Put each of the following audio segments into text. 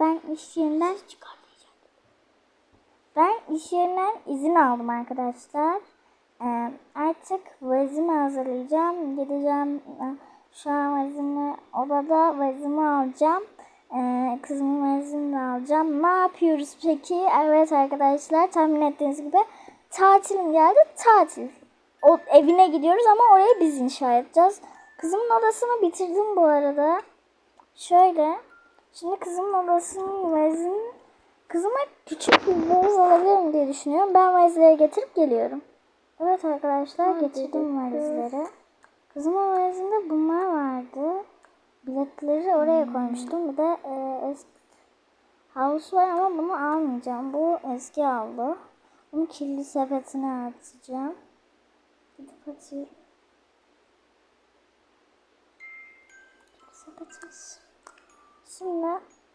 ben iş yerinden ben iş yerinden izin aldım arkadaşlar. Ee, artık valizimi hazırlayacağım. Gideceğim e, şu an valizimi odada valizimi alacağım. Ee, kızımın valizini de alacağım. Ne yapıyoruz peki? Evet arkadaşlar tahmin ettiğiniz gibi tatilim geldi. Tatil. O, evine gidiyoruz ama orayı biz inşa edeceğiz. Kızımın odasını bitirdim bu arada. Şöyle. Şimdi kızımın odasının valizini Kızıma küçük bir valiz alabilirim diye düşünüyorum. Ben valizleri getirip geliyorum. Evet arkadaşlar getirdim valizleri. Kızımın valizinde bunlar vardı. Biletleri oraya koymuştum. Bir de e, eski havuz var ama bunu almayacağım. Bu eski havlu. Bunu kirli sepetine atacağım. Gidip atıyorum. Sepetimiz. Şimdi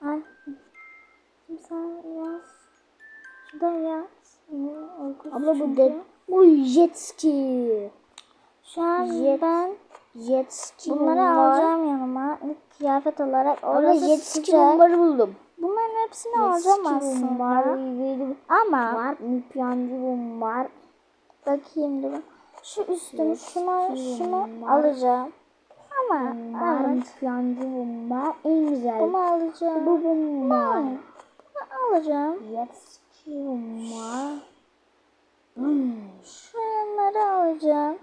ay, Şimdi sen yaz. Şurada yaz. Abla bu de bu jet ski. Şu an Jet- ben Jet ski bunları var. alacağım yanıma. İlk kıyafet olarak. Orası jet ski bombaları buldum. Bunların hepsini Jet alacağım aslında. bombar, Ama var, müpyancı bombar. bakayım dur. Şu üstümü şunu şunu alacağım. Ama Bombar, evet. müpyancı bombar. En güzel. Bunu alacağım. Bu bombar. Bunu alacağım. Jet ski bombar. Hmm. Şunları alacağım.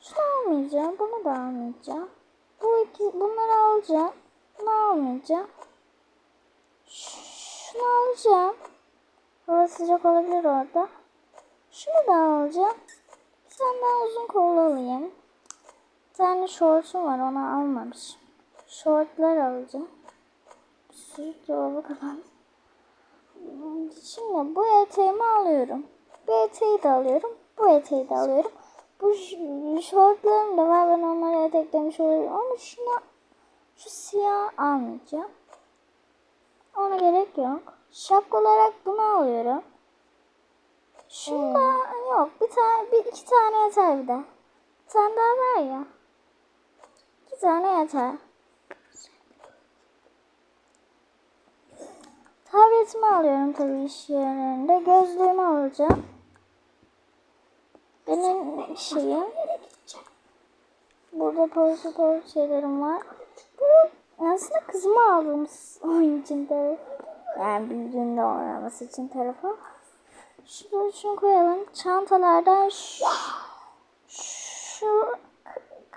Şunu almayacağım. Bunu da almayacağım. Bu iki, bunları alacağım. Bunu almayacağım. Şunu alacağım. Hava sıcak olabilir orada. Şunu da alacağım. Daha uzun kollu alayım. Tane şortum var onu almamışım. Şortlar alacağım. Bir sürü dolabı kapat. Şimdi bu eteğimi alıyorum. Bu eteği de alıyorum. Bu eteği de alıyorum. Bu şortlarım da var. Ben onları eteklemiş olurum. Ama şunu şu siyah almayacağım. Ona gerek yok. Şapka olarak bunu alıyorum. Şunda yok. Bir tane, bir iki tane yeter bir de. Tane daha var ya. İki tane yeter. Alıyorum tabii iş yerlerinde. Gözlüğümü alacağım. Benim şeyim. Burada portföy şeylerim var. Aslında kızıma aldığımız oyun için yani büyüdüğünde oynaması için telefon. Şunu şunu koyalım. Çantalardan şu, şu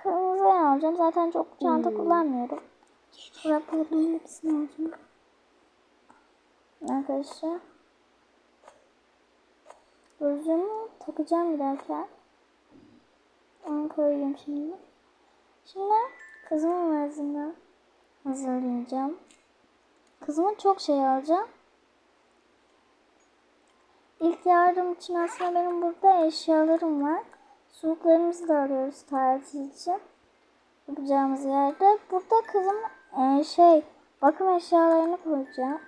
k- kırmızıyı alacağım. Zaten çok çanta kullanmıyorum. Çoraplarımın hepsini alacağım. Arkadaşlar. Gözlüğümü takacağım giderken. Onu koyayım şimdi. Şimdi kızımın valizini hazırlayacağım. Kızımın çok şey alacağım. İlk yardım için aslında benim burada eşyalarım var. Soğuklarımızı da alıyoruz tatil için. Yapacağımız yerde. Burada kızım e, şey bakım eşyalarını koyacağım.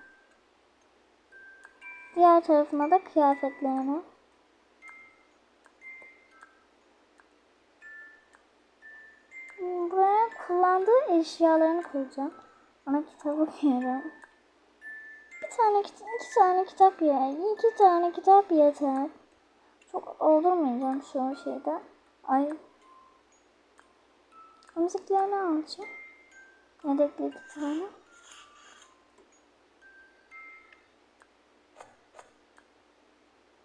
Diğer tarafına da kıyafetlerini. Buraya kullandığı eşyalarını koyacağım. Ona kitap okuyorum. Bir tane, kit- iki tane kitap ya. iki tane kitap yeter. Çok oldurmayacağım şu şeyde. Ay. Müziklerini alacağım. Yedekli iki tane.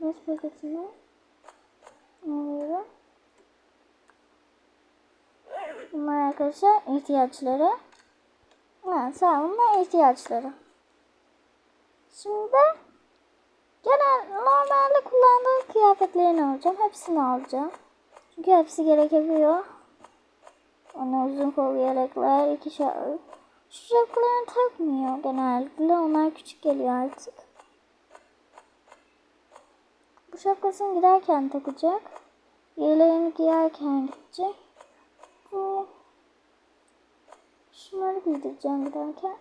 Beş paketini alıyorum. Bunlar arkadaşlar ihtiyaçları. Sen bunlar ihtiyaçları. Şimdi genel normalde kullandığım kıyafetlerini alacağım. Hepsini alacağım. Çünkü hepsi gerekebiliyor. Ona uzun kollu yelekler, iki şapka. Şu şapkalarını takmıyor genellikle. Onlar küçük geliyor artık. Bu şapkasını giderken takacak. Yeleğini giyerken gidecek. Bu şunları giydireceğim giderken.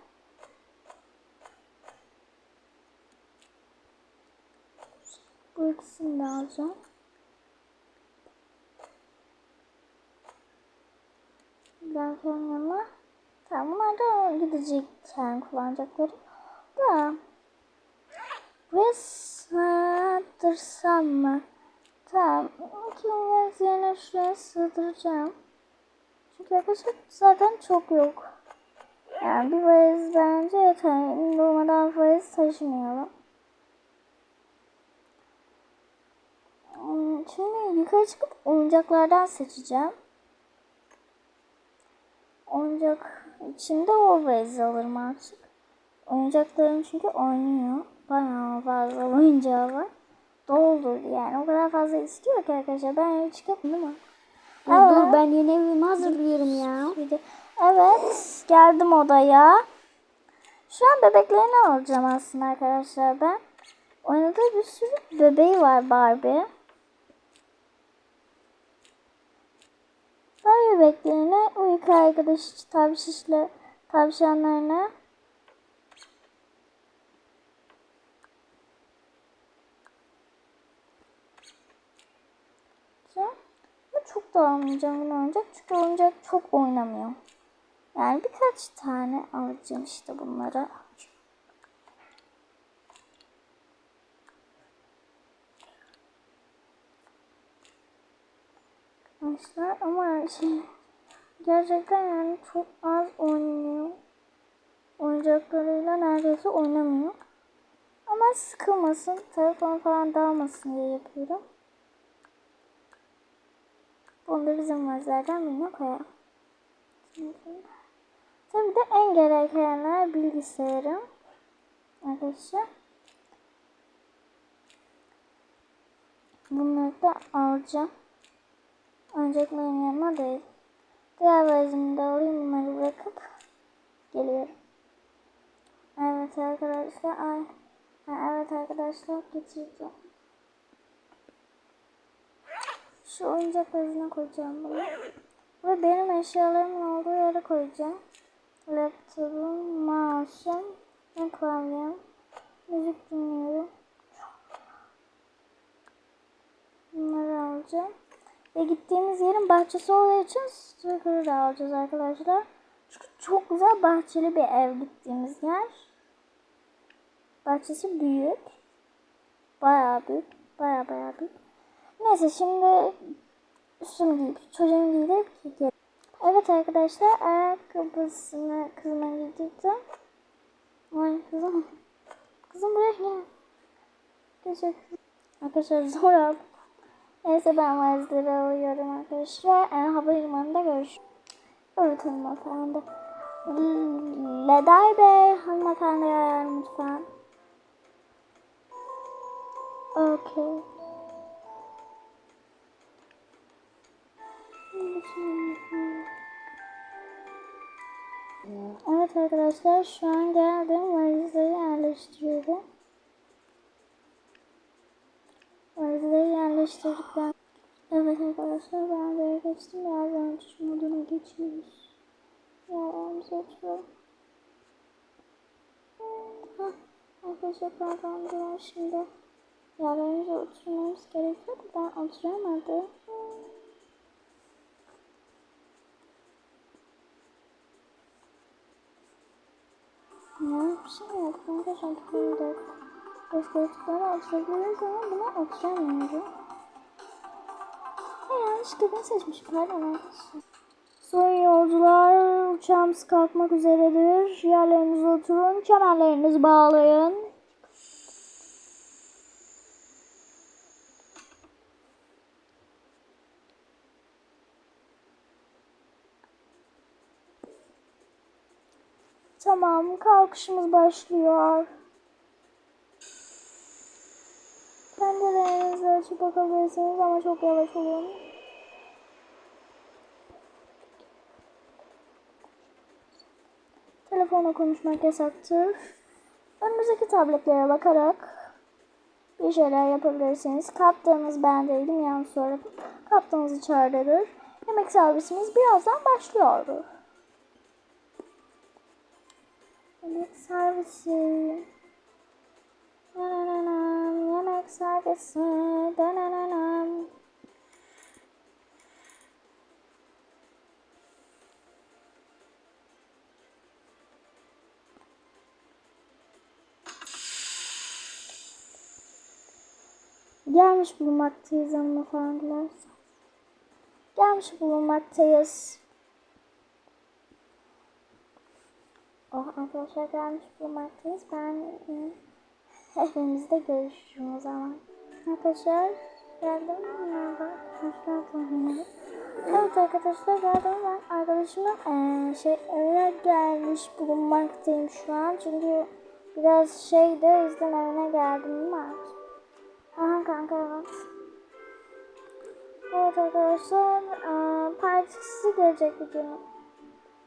De alacağım. Giderken yanına. Tamam bunlar da gidecekken kullanacakları. Da. Buraya sığdırsam mı? Tamam. İkimiz yerine şuraya sığdıracağım. Çünkü arkadaşlar zaten çok yok. Yani bir valiz bence yeter. Durmadan valiz taşımayalım. Hmm, Şimdi yukarı çıkıp oyuncaklardan seçeceğim. Oyuncak içinde valizi alırım artık. Oyuncaklarım çünkü oynuyor. Bayağı fazla oyuncağı var. Doldurdu yani. O kadar fazla istiyor ki arkadaşlar. Ben çıkıp değil mi? Dur, dur ben yeni evimi hazırlıyorum ya. Evet, geldim odaya. Şu an bebeklerini alacağım aslında arkadaşlar ben. Oynadığı bir sürü bebeği var Barbie. Barbie bebeklerine uyku arkadaş tavşişle tavşanlarına Ama çok da almayacağım bunu oyuncak çünkü oyuncak çok oynamıyor. Yani birkaç tane alacağım işte bunları. Arkadaşlar ama şey gerçekten yani çok az oynuyor. Oyuncaklarıyla neredeyse oynamıyor. Ama sıkılmasın, telefon falan dağılmasın diye yapıyorum. Bunu da bizim vazlardan birine koyalım. Tabii de en gerekenler bilgisayarım. Arkadaşlar. Bunları da alacağım. Oyuncakların yanına değil. Diğer valizimi de alayım bunları bırakıp geliyorum. Evet arkadaşlar. Ay. Evet arkadaşlar getirdim. Şu oyuncak valizine koyacağım bunu. Ve benim eşyalarımın olduğu yere koyacağım. Laptopum, mouse'um ve klavyem. Müzik dinliyorum. Bunları alacağım. Ve gittiğimiz yerin bahçesi olduğu için sticker'ı da alacağız arkadaşlar. Çünkü çok güzel bahçeli bir ev gittiğimiz yer. Bahçesi büyük. Bayağı büyük. Bayağı bayağı büyük. Neyse şimdi üstümü giyip çocuğumu giydirip gidelim. Evet arkadaşlar ayakkabısını kızıma giydirdim. Ay kızım. Kızım buraya gel. Teşekkür Arkadaşlar zor aldım. Neyse ben valizleri alıyorum arkadaşlar. E, havalimanında görüşürüz. Evet hanımefendi. Leday Bey hanımefendi ayar lütfen. Okay. Evet arkadaşlar şu an geldim valizleri yerleştiriyorum. Valizleri yerleştirdikten Evet arkadaşlar ben böyle geçtim. Yerden uçuş moduna geçiyoruz. Yerlerimize oturalım. Hah, arkadaşlar durun şimdi. Yerlerimize oturmamız gerekiyordu. Ben oturamadım. Ya bir şey yok. Arkadaşlar tıklayarak. Eskiliklerine oturabiliriz ama buna oturamıyorum. Yanlışlıkla ben seçmişim. Pardon. Sayın yolcular uçağımız kalkmak üzeredir. Yerlerinize oturun. Kemerlerinizi bağlayın. Tamam, kalkışımız başlıyor. Pencerelerinizi açıp bakabilirsiniz ama çok yavaş olun. Telefonla konuşmak yasaktır. Önümüzdeki tabletlere bakarak bir şeyler yapabilirsiniz. Kaptanınız ben değilim yanlış söyledim. Kaptanınızı çağırır. Yemek servisimiz birazdan başlıyor. Yemek servisi. Dananam, yemek servisi. Gelmiş bulunmaktayız hanımefendiler. Gelmiş bulunmaktayız. Oh arkadaşlar gelmiş bulunmaktayız. Ben evimizde görüşürüm o zaman. Arkadaşlar geldim. Merhaba. Hoş. Evet arkadaşlar geldim ben arkadaşıma eee şey eve gelmiş bulunmaktayım şu an çünkü biraz şeyde yüzden evine geldim var. 看看看啊。我这个是嗯，拍四个这个镜头。